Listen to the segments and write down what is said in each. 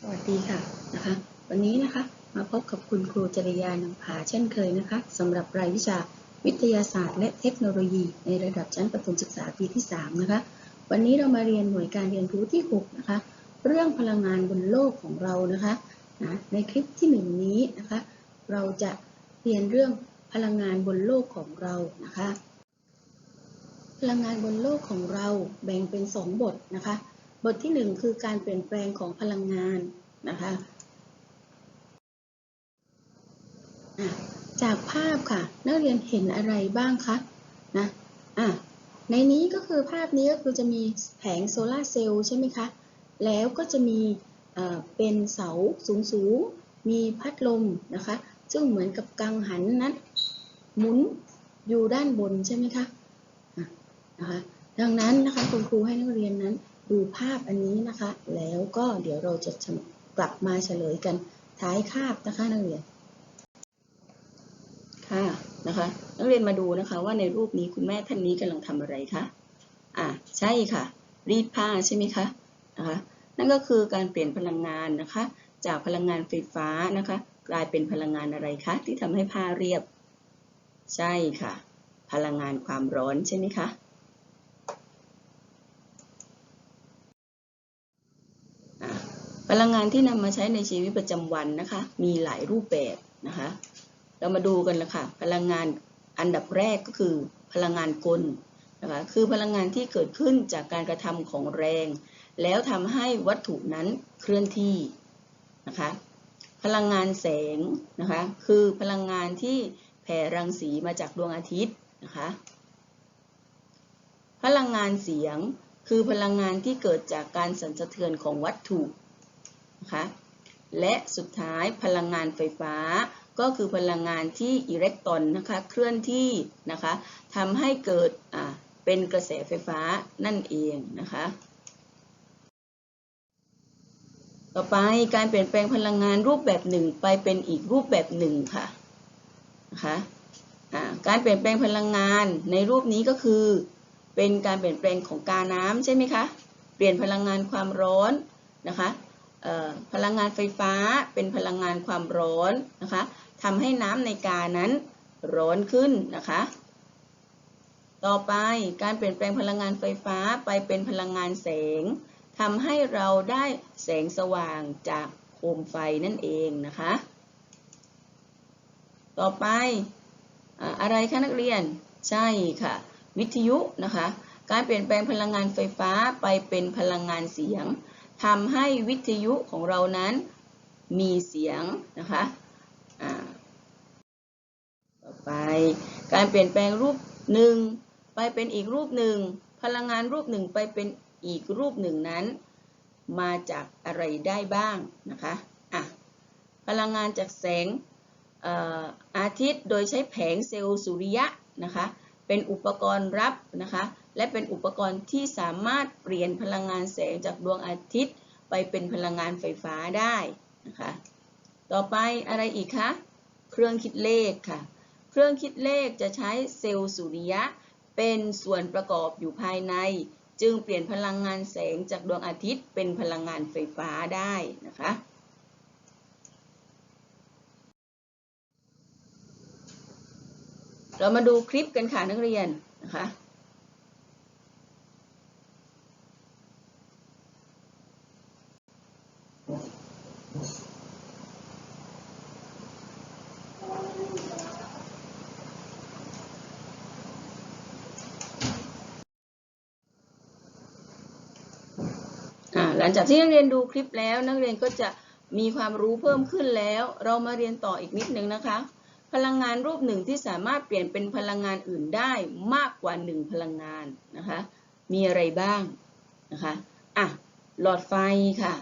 สวัสดีค่ะนะคะ วันนี้นะคะมาพบกับคุณครูจริยานำผาเช่นเคยนะคะสำหรับรายวิชาวิทยาศาสตร์และเทคโนโลยี ในระดับชั้นประถมศึกษาปีที่ 3 นะคะ วันนี้เรามาเรียนหน่วยการเรียนรู้ที่ 6 นะคะ เรื่องพลังงานบนโลกของเรานะคะนะในคลิปที่ 1 นี้นะคะ เราจะเรียนเรื่องพลังงานบนโลกของเรานะคะ พลังงานบนโลกของเราแบ่งเป็น 2 บทนะคะ บทที่ 1 คือการเปลี่ยนแปลงของพลังงานนะคะจากภาพค่ะ นักเรียนเห็นอะไรบ้างคะนะอะในนี้ก็คือภาพนี้ก็คือจะมีแผงโซลาเซลล์ใช่ไหมคะ แล้วก็จะมีเป็นเสาสูงสูงๆมีพัดลมนะคะ ซึ่งเหมือนกับกังหันนั้นหมุนอยู่ด้านบนใช่ไหมคะะนะคะ ดังนั้นนะคะคุณครูให้นักเรียนนั้น ดูภาพอันนี้นะคะ แล้วก็เดี๋ยวเราจะกลับมาเฉลยกันท้ายคาบนะคะนักเรียนค่ะนะคะนักเรียนมาดูนะคะว่าในรูปนี้คุณแม่ท่านนี้กำลังทำอะไรคะอ่าใช่ค่ะ รีดผ้าใช่ไหมคะนะคะนั่นก็คือการเปลี่ยนพลังงานนะคะ จากพลังงานไฟฟ้านะคะ กลายเป็นพลังงานอะไรคะที่ทำให้ผ้าเรียบ ใช่ค่ะ พลังงานความร้อนใช่ไหมคะ อ่า พลังงานที่นำมาใช้ในชีวิตประจำวันนะคะ มีหลายรูปแบบนะคะ เรามาดูกันละค่ะ พลังงานอันดับแรกก็คือ พลังงานกลนะคะ คือพลังงานที่เกิดขึ้นจากการกระทำของแรง แล้วทำให้วัตถุนั้นเคลื่อนที่นะคะ พลังงานแสงนะคะ คือพลังงานที่แผ่รังสีมาจากดวงอาทิตย์นะคะ พลังงานเสียงคือพลังงานที่เกิดจากการสั่นสะเทือนของวัตถุ นะคะและสุดท้ายพลังงานไฟฟ้า ก็คือพลังงานที่อิเล็กตรอนนะคะเคลื่อนที่นะคะทำให้เกิดเป็นกระแสไฟฟ้านั่นเองนะคะต่อไปการเปลี่ยนแปลงพลังงานรูปแบบหนึ่งไปเป็นอีกรูปแบบหนึ่งค่ะนะคะการเปลี่ยนแปลงพลังงานในรูปนี้ก็คือ เป็นการเปลี่ยนแปลงของกาน้ำใช่ไหมคะเปลี่ยนพลังงานความร้อนนะคะ พลังงานไฟฟ้าเป็นพลังงานความร้อนนะคะทำให้น้ำในกานั้นร้อนขึ้นนะคะ ต่อไปการเปลี่ยนแปลงพลังงานไฟฟ้าไปเป็นพลังงานแสงทำให้เราได้แสงสว่างจากโคมไฟนั่นเองนะคะ ต่อไปอ่าอะไรคะนักเรียนใช่ค่ะ วิทยุนะคะ การเปลี่ยนแปลงพลังงานไฟฟ้าไปเป็นพลังงานเสียง ทำให้วิทยุของเรานั้นมีเสียงนะคะต่อไปการเปลี่ยนแปลงรูปหนึ่งไปเป็นอีกรูปหนึ่ง พลังงานรูปหนึ่งไปเป็นอีกรูปหนึ่งนั้น มาจากอะไรได้บ้างนะคะอะพลังงานจากแสงอาทิตย์โดยใช้แผงเซลล์สุริยะนะคะ เป็นอุปกรณ์รับนะคะและเป็นอุปกรณ์ที่สามารถเปลี่ยนพลังงานแสงจากดวงอาทิตย์ ไปเป็นพลังงานไฟฟ้าได้นะคะต่อไปอะไรอีกคะเครื่องคิดเลขค่ะ เครื่องคิดเลขจะใช้เซลล์สุริยะ เป็นส่วนประกอบอยู่ภายใน จึงเปลี่ยนพลังงานแสงจากดวงอาทิตย์เป็นพลังงานไฟฟ้าได้นะคะ เรามาดูคลิปกันค่ะนักเรียนนะคะหลังจากที่นักเรียนดูคลิปแล้วนักเรียนก็จะมีความรู้เพิ่มขึ้นแล้ว เรามาเรียนต่ออีกนิดนึงนะคะ พลังงานรูปหนึ่งที่สามารถเปลี่ยนเป็นพลังงานอื่นได้มากกว่าหนึ่งพลังงานนะคะ มีอะไรบ้างนะคะอะหลอดไฟค่ะ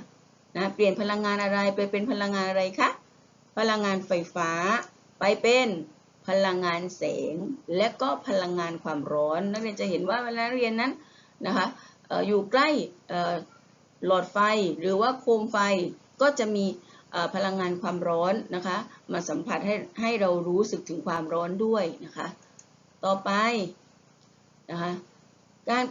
นะเปลี่ยนพลังงานอะไรไปเป็นพลังงานอะไรคะพลังงานไฟฟ้า ไปเป็นพลังงานแสง และก็พลังงานความร้อนนักเรียนจะเห็นว่าเวลาเรียนนั้นนะคะอออยู่ใกล้หลอดไฟหรือว่าโคมไฟก็จะมี พลังงานความร้อนนะคะ มาสัมผัสให้ให้เรารู้สึกถึงความร้อนด้วยนะคะ ต่อไปนะคะการ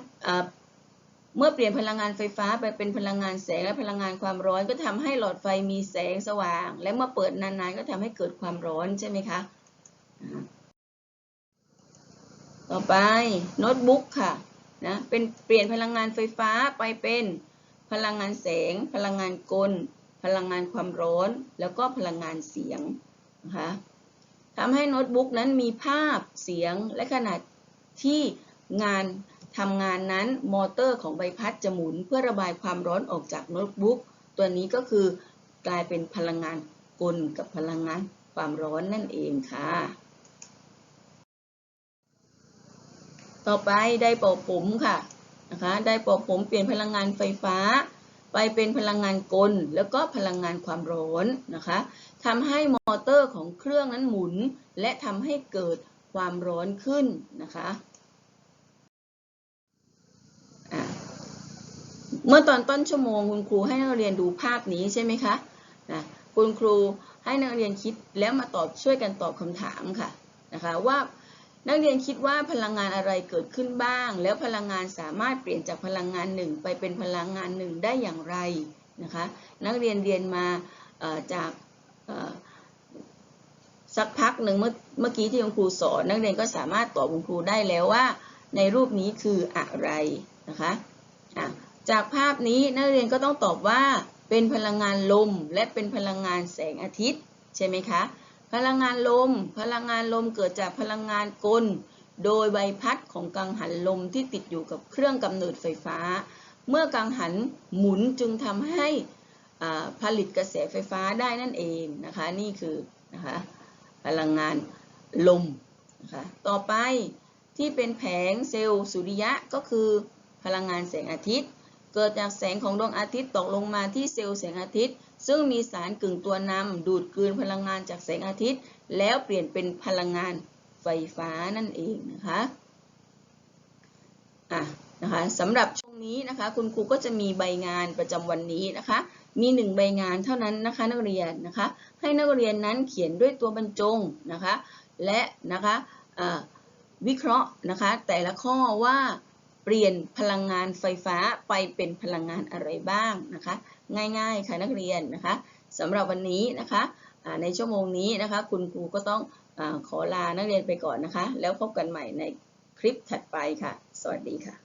เมื่อเปลี่ยนพลังงานไฟฟ้าไปเป็นพลังงานแสงและพลังงานความร้อน ก็ทำให้หลอดไฟมีแสงสว่าง และเมื่อเปิดนานๆ ก็ทำให้เกิดความร้อนใช่ไหมคะ ต่อไปโน้ตบุ๊กค่ะนะเป็นเปลี่ยนพลังงานไฟฟ้าไปเป็นพลังงานแสง พลังงานกล พลังงานความร้อน แล้วก็พลังงานเสียงนะคะทำให้โน้ตบุ๊กนั้นมีภาพเสียงและขนาดที่งานทำงานนั้นมอเตอร์ของใบพัดจะหมุน เพื่อระบายความร้อนออกจากโน้ตบุ๊กตัวนี้ก็คือกลายเป็นพลังงานกลกับพลังงานความร้อนนั่นเองค่ะ ต่อไปไดร์เป่าผมค่ะนะคะไดร์เป่าผมเปลี่ยนพลังงานไฟฟ้า ไปเป็นพลังงานกล แล้วก็พลังงานความร้อนนะคะทำให้มอเตอร์ของเครื่องนั้นหมุน และทำให้เกิดความร้อนขึ้นนะคะเมื่อตอนต้นชั่วโมงคุณครูให้นักเรียนดูภาพนี้ใช่ไหมคะนะคุณครูให้นักเรียนคิดแล้วมาตอบช่วยกันตอบคำถามค่ะนะคะว่า นักเรียนคิดว่าพลังงานอะไรเกิดขึ้นบ้าง แล้วพลังงานสามารถเปลี่ยนจากพลังงานหนึ่งไปเป็นพลังงานหนึ่งได้อย่างไรนะคะ นักเรียนเรียนมาจากสักพักหนึ่งเมื่อเมื่อกี้ที่คุณครูสอน นักเรียนก็สามารถตอบคุณครูได้แล้วว่า ในรูปนี้คืออะไรนะคะะจากภาพนี้นักเรียนก็ต้องตอบว่าเป็นพลังงานลมและเป็นพลังงานแสงอาทิตย์ใช่ไหมคะ พลังงานลม พลังงานลมเกิดจากพลังงานกล โดยใบพัดของกังหันลมที่ติดอยู่กับเครื่องกำเนิดไฟฟ้า เมื่อกังหันหมุนจึงทำให้ผลิตกระแสไฟฟ้าได้นั่นเองนะคะ นี่คือนะคะพลังงานลมนะคะต่อไปที่เป็นแผงเซลล์สุริยะก็คือพลังงานแสงอาทิตย์ เกิดจากแสงของดวงอาทิตย์ตกลงมาที่เซลล์แสงอาทิตย์ ซึ่งมีสารกึ่งตัวนำดูดกลืนพลังงานจากแสงอาทิตย์ แล้วเปลี่ยนเป็นพลังงานไฟฟ้านั่นเองนะคะอะนะคะสำหรับช่วงนี้นะคะคุณครูก็จะมีใบงานประจำวันนี้นะคะ มีหนึ่งใบงานเท่านั้นนะคะนักเรียนนะคะ ให้นักเรียนนั้นเขียนด้วยตัวบรรจงนะคะ และนะคะวิเคราะห์นะคะแต่ละข้อว่า เปลี่ยนพลังงานไฟฟ้าไปเป็นพลังงานอะไรบ้างนะคะ ง่ายๆค่ะนักเรียนนะคะสำหรับวันนี้นะคะในชั่วโมงนี้นะคะ คุณครูก็ต้องอขอลานักเรียนไปก่อนนะคะ แล้วพบกันใหม่ในคลิปถัดไปค่ะ สวัสดีค่ะ